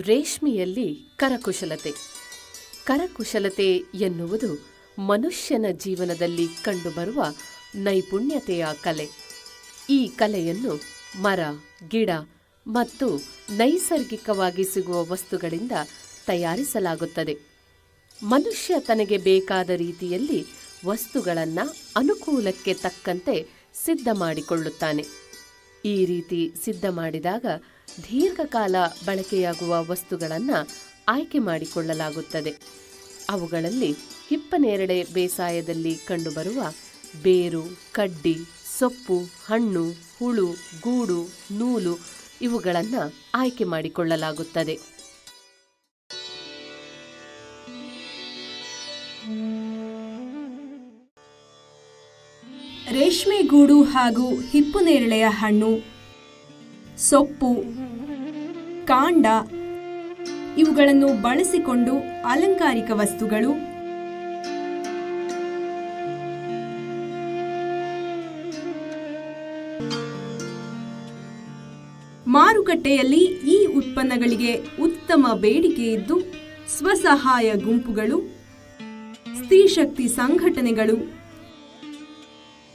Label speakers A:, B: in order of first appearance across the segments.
A: ರೇಷ್ಮೆಯಲ್ಲಿ ಕರಕುಶಲತೆ. ಕರಕುಶಲತೆ ಎನ್ನುವುದು ಮನುಷ್ಯನ ಜೀವನದಲ್ಲಿ ಕಂಡುಬರುವ ನೈಪುಣ್ಯತೆಯ ಕಲೆ. ಈ ಕಲೆಯನ್ನು ಮರ, ಗಿಡ ಮತ್ತು ನೈಸರ್ಗಿಕವಾಗಿ ಸಿಗುವ ವಸ್ತುಗಳಿಂದ ತಯಾರಿಸಲಾಗುತ್ತದೆ. ಮನುಷ್ಯ ತನಗೆ ಬೇಕಾದ ರೀತಿಯಲ್ಲಿ ವಸ್ತುಗಳನ್ನು ಅನುಕೂಲಕ್ಕೆ ತಕ್ಕಂತೆ ಸಿದ್ಧ ಮಾಡಿಕೊಳ್ಳುತ್ತಾನೆ ಈ ರೀತಿ ಸಿದ್ಧ ಮಾಡಿದಾಗ ದೀರ್ಘಕಾಲ ಬಳಕೆಯಾಗುವ ವಸ್ತುಗಳನ್ನು ಆಯ್ಕೆ ಮಾಡಿಕೊಳ್ಳಲಾಗುತ್ತದೆ. ಅವುಗಳಲ್ಲಿ ಹಿಪ್ಪನೇರಳೆ ಬೇಸಾಯದಲ್ಲಿ ಕಂಡುಬರುವ ಬೇರು, ಕಡ್ಡಿ, ಸೊಪ್ಪು, ಹಣ್ಣು, ಹುಳು, ಗೂಡು, ನೂಲು ಇವುಗಳನ್ನು ಆಯ್ಕೆ ಮಾಡಿಕೊಳ್ಳಲಾಗುತ್ತದೆ.
B: ರೇಷ್ಮೆಗೂಡು ಹಾಗೂ ಹಿಪ್ಪುನೇರಳೆಯ ಹಣ್ಣು ಸೊಪ್ಪು, ಕಾಂಡ ಇವುಗಳನ್ನು ಬಳಸಿಕೊಂಡು ಅಲಂಕಾರಿಕ ವಸ್ತುಗಳು. ಮಾರುಕಟ್ಟೆಯಲ್ಲಿ ಈ ಉತ್ಪನ್ನಗಳಿಗೆ ಉತ್ತಮ ಬೇಡಿಕೆ ಇದ್ದು, ಸ್ವಸಹಾಯ ಗುಂಪುಗಳು ಸ್ತ್ರೀಶಕ್ತಿ ಸಂಘಟನೆಗಳು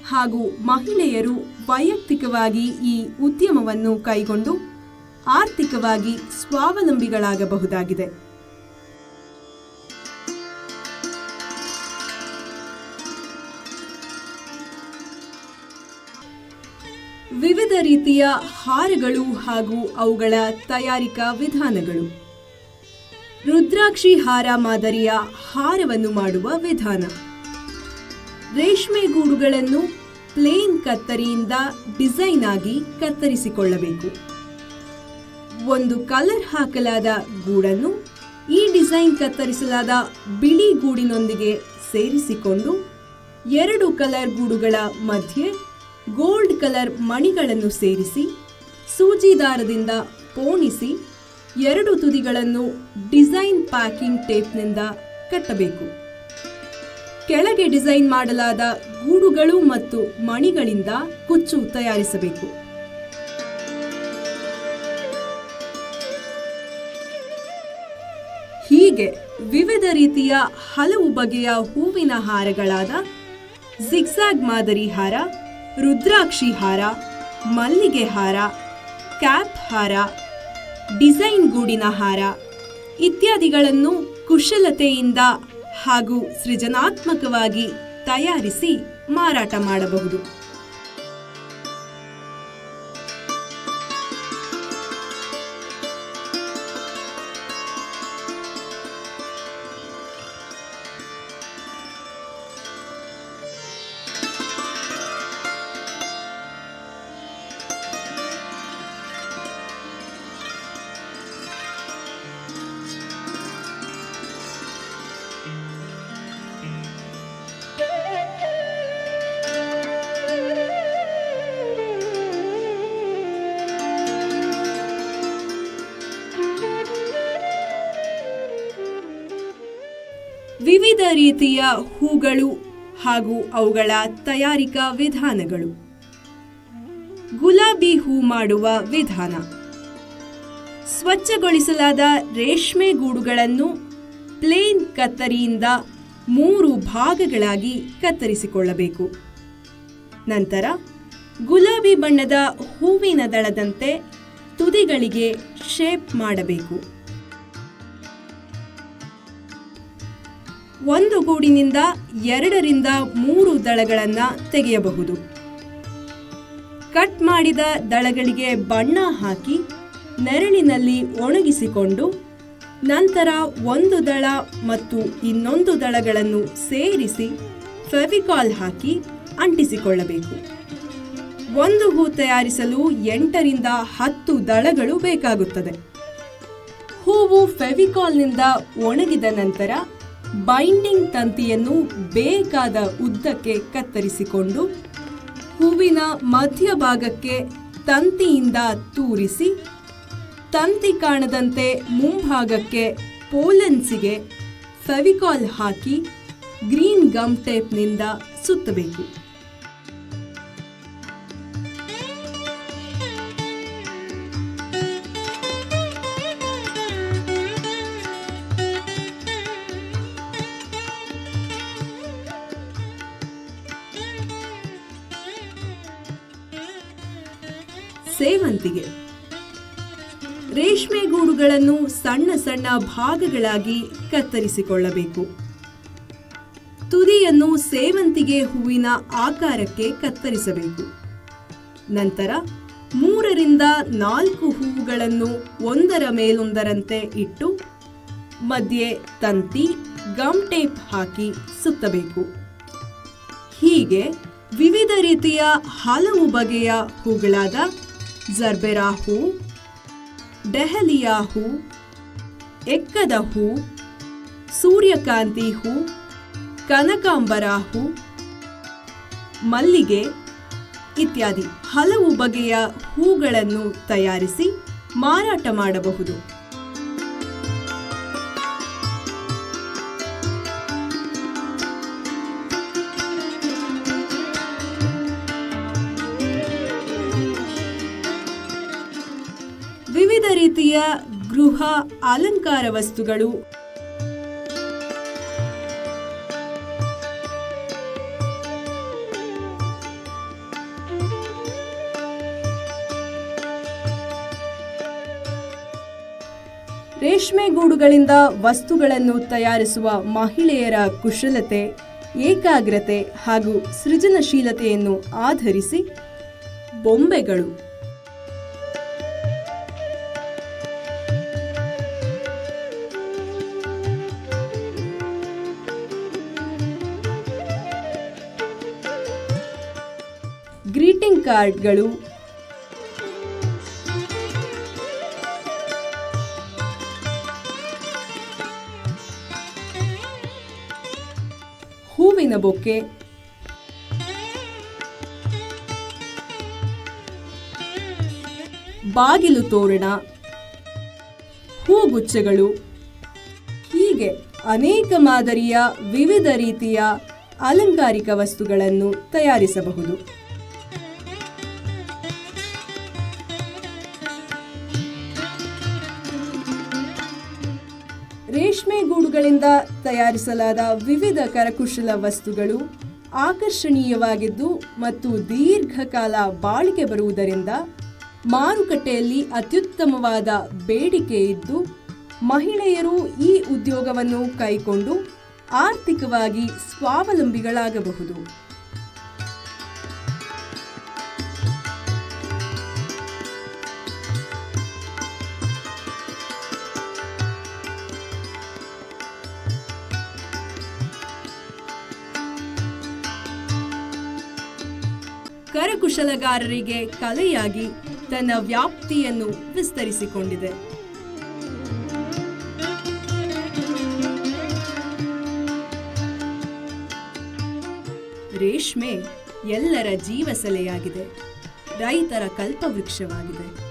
B: ಹಾಗೂ ಮಹಿಳೆಯರು ವೈಯಕ್ತಿಕವಾಗಿ ಈ ಉದ್ಯಮವನ್ನು ಕೈಗೊಂಡು ಆರ್ಥಿಕವಾಗಿ ಸ್ವಾವಲಂಬಿಗಳಾಗಬಹುದಾಗಿದೆ. ವಿವಿಧ ರೀತಿಯ ಹಾರಗಳು ಹಾಗೂ ಅವುಗಳ ತಯಾರಿಕಾ ವಿಧಾನಗಳು. ರುದ್ರಾಕ್ಷಿ ಹಾರ ಮಾದರಿಯ ಹಾರವನ್ನು ಮಾಡುವ ವಿಧಾನ. ರೇಷ್ಮೆ ಗೂಡುಗಳನ್ನು ಪ್ಲೇನ್ ಕತ್ತರಿಯಿಂದ ಡಿಸೈನ್ ಆಗಿ ಕತ್ತರಿಸಿಕೊಳ್ಳಬೇಕು. ಒಂದು ಕಲರ್ ಹಾಕಲಾದ ಗೂಡನ್ನು ಈ ಡಿಸೈನ್ ಕತ್ತರಿಸಲಾದ ಬಿಳಿ ಗೂಡಿನೊಂದಿಗೆ ಸೇರಿಸಿಕೊಂಡು ಎರಡು ಕಲರ್ ಗೂಡುಗಳ ಮಧ್ಯೆ ಗೋಲ್ಡ್ ಕಲರ್ ಮಣಿಗಳನ್ನು ಸೇರಿಸಿ ಸೂಜಿ ದಾರದಿಂದ ಪೋಣಿಸಿ ಎರಡು ತುದಿಗಳನ್ನು ಡಿಸೈನ್ ಪ್ಯಾಕಿಂಗ್ ಟೇಪ್ನಿಂದ ಕಟ್ಟಬೇಕು. ಕೆಳಗೆ ಡಿಸೈನ್ ಮಾಡಲಾದ ಗೂಡುಗಳು ಮತ್ತು ಮಣಿಗಳಿಂದ ಕುಚ್ಚು ತಯಾರಿಸಬೇಕು. ಹೀಗೆ ವಿವಿಧ ರೀತಿಯ ಹಲವು ಬಗೆಯ ಹೂವಿನ ಹಾರಗಳಾದ ಜಿಗ್ಸಾಗ್ ಮಾದರಿ ಹಾರ, ರುದ್ರಾಕ್ಷಿ ಹಾರ, ಮಲ್ಲಿಗೆ ಹಾರ, ಕ್ಯಾಪ್ ಹಾರ, ಡಿಸೈನ್ ಗೂಡಿನ ಹಾರ ಇತ್ಯಾದಿಗಳನ್ನು ಕುಶಲತೆಯಿಂದ ಹಾಗೂ ಸೃಜನಾತ್ಮಕವಾಗಿ ತಯಾರಿಸಿ ಮಾರಾಟ ಮಾಡಬಹುದು. ವಿವಿಧ ರೀತಿಯ ಹೂಗಳು ಹಾಗೂ ಅವುಗಳ ತಯಾರಿಕಾ ವಿಧಾನಗಳು. ಗುಲಾಬಿ ಹೂ ಮಾಡುವ ವಿಧಾನ. ಸ್ವಚ್ಛಗೊಳಿಸಲಾದ ರೇಷ್ಮೆ ಗೂಡುಗಳನ್ನು ಪ್ಲೇನ್ ಕತ್ತರಿಯಿಂದ ಮೂರು ಭಾಗಗಳಾಗಿ ಕತ್ತರಿಸಿಕೊಳ್ಳಬೇಕು. ನಂತರ ಗುಲಾಬಿ ಬಣ್ಣದ ಹೂವಿನ ದಳದಂತೆ ತುದಿಗಳಿಗೆ ಶೇಪ್ ಮಾಡಬೇಕು. ಒಂದು ಗೂಡಿನಿಂದ ಎರಡರಿಂದ ಮೂರು ದಳಗಳನ್ನು ತೆಗೆಯಬಹುದು. ಕಟ್ ಮಾಡಿದ ದಳಗಳಿಗೆ ಬಣ್ಣ ಹಾಕಿ ನೆರಳಿನಲ್ಲಿ ಒಣಗಿಸಿಕೊಂಡು ನಂತರ ಒಂದು ದಳ ಮತ್ತು ಇನ್ನೊಂದು ದಳಗಳನ್ನು ಸೇರಿಸಿ ಫೆವಿಕಾಲ್ ಹಾಕಿ ಅಂಟಿಸಿಕೊಳ್ಳಬೇಕು. ಒಂದು ಹೂ ತಯಾರಿಸಲು ಎಂಟರಿಂದ ಹತ್ತು ದಳಗಳು ಬೇಕಾಗುತ್ತದೆ. ಹೂವು ಫೆವಿಕಾಲ್ನಿಂದ ಒಣಗಿದ ನಂತರ ಬೈಂಡಿಂಗ್ ತಂತಿಯನ್ನು ಬೇಕಾದ ಉದ್ದಕ್ಕೆ ಕತ್ತರಿಸಿಕೊಂಡು ಹೂವಿನ ಮಧ್ಯಭಾಗಕ್ಕೆ ತಂತಿಯಿಂದ ತೂರಿಸಿ, ತಂತಿ ಕಾಣದಂತೆ ಮುಂಭಾಗಕ್ಕೆ ಪೋಲೆನ್ಸಿಗೆ ಫೆವಿಕಾಲ್ ಹಾಕಿ ಗ್ರೀನ್ ಗಮ್ ಟೇಪ್ನಿಂದ ಸುತ್ತಬೇಕು. ಸೇವಂತಿಗೆ. ರೇಷ್ಮೆ ಗೂಡುಗಳನ್ನು ಸಣ್ಣ ಸಣ್ಣ ಭಾಗಗಳಾಗಿ ಕತ್ತರಿಸಿಕೊಳ್ಳಬೇಕು. ತುದಿಯನ್ನು ಸೇವಂತಿಗೆ ಹೂವಿನ ಆಕಾರಕ್ಕೆ ಕತ್ತರಿಸಬೇಕು. ನಂತರ ಮೂರರಿಂದ ನಾಲ್ಕು ಹೂವುಗಳನ್ನು ಒಂದರ ಮೇಲೊಂದರಂತೆ ಇಟ್ಟು, ಮಧ್ಯೆ ತಂತಿ ಗಮ್ ಟೇಪ್ ಹಾಕಿ ಸುತ್ತಬೇಕು. ಹೀಗೆ ವಿವಿಧ ರೀತಿಯ ಹಲವು ಬಗೆಯ ಹೂಗಳಾದ ಜರ್ಬೆರಾ ಹೂ ಡೆಹಲಿಯಾ ಹೂ ಎಕ್ಕದ ಹೂ ಸೂರ್ಯಕಾಂತಿ ಹೂ ಕನಕಾಂಬರ ಹೂ ಮಲ್ಲಿಗೆ ಇತ್ಯಾದಿ. ಹಲವು ಬಗೆಯ ಹೂಗಳನ್ನು ತಯಾರಿಸಿ ಮಾರಾಟ ಮಾಡಬಹುದು. ರೀತಿಯ ಗೃಹ ಅಲಂಕಾರ ವಸ್ತುಗಳು. ರೇಷ್ಮೆ ಗೂಡುಗಳಿಂದ ವಸ್ತುಗಳನ್ನು ತಯಾರಿಸುವ ಮಹಿಳೆಯರ ಕುಶಲತೆ, ಏಕಾಗ್ರತೆ ಹಾಗೂ ಸೃಜನಶೀಲತೆಯನ್ನು ಆಧರಿಸಿ ಬೊಂಬೆಗಳು. ಗ್ರೀಟಿಂಗ್ ಕಾರ್ಡ್ಗಳು. ಹೂವಿನ ಬೊಕ್ಕೆ. ಬಾಗಿಲು ತೋರಣ. ಹೂಗುಚ್ಛಗಳು. ಹೀಗೆ ಅನೇಕ ಮಾದರಿಯ ವಿವಿಧ ರೀತಿಯ ಅಲಂಕಾರಿಕ ವಸ್ತುಗಳನ್ನು ತಯಾರಿಸಬಹುದು. ರೇಷ್ಮೆ ಗೂಡುಗಳಿಂದ ತಯಾರಿಸಲಾದ ವಿವಿಧ ಕರಕುಶಲ ವಸ್ತುಗಳು ಆಕರ್ಷಣೀಯವಾಗಿದ್ದು ಮತ್ತು ದೀರ್ಘಕಾಲ ಬಾಳಿಕೆ ಬರುವುದರಿಂದ ಮಾರುಕಟ್ಟೆಯಲ್ಲಿ ಅತ್ಯುತ್ತಮವಾದ ಬೇಡಿಕೆ ಇದ್ದು, ಮಹಿಳೆಯರು ಈ ಉದ್ಯೋಗವನ್ನು ಕೈಕೊಂಡು ಆರ್ಥಿಕವಾಗಿ ಸ್ವಾವಲಂಬಿಗಳಾಗಬಹುದು. ಕರಕುಶಲಗಾರರಿಗೆ ಕಲೆಯಾಗಿ ತನ್ನ ವ್ಯಾಪ್ತಿಯನ್ನು ವಿಸ್ತರಿಸಿಕೊಂಡಿದೆ. ರೇಷ್ಮೆ ಎಲ್ಲರ ಜೀವಸಲೆಯಾಗಿದೆ. ರೈತರ ಕಲ್ಪವೃಕ್ಷವಾಗಿದೆ.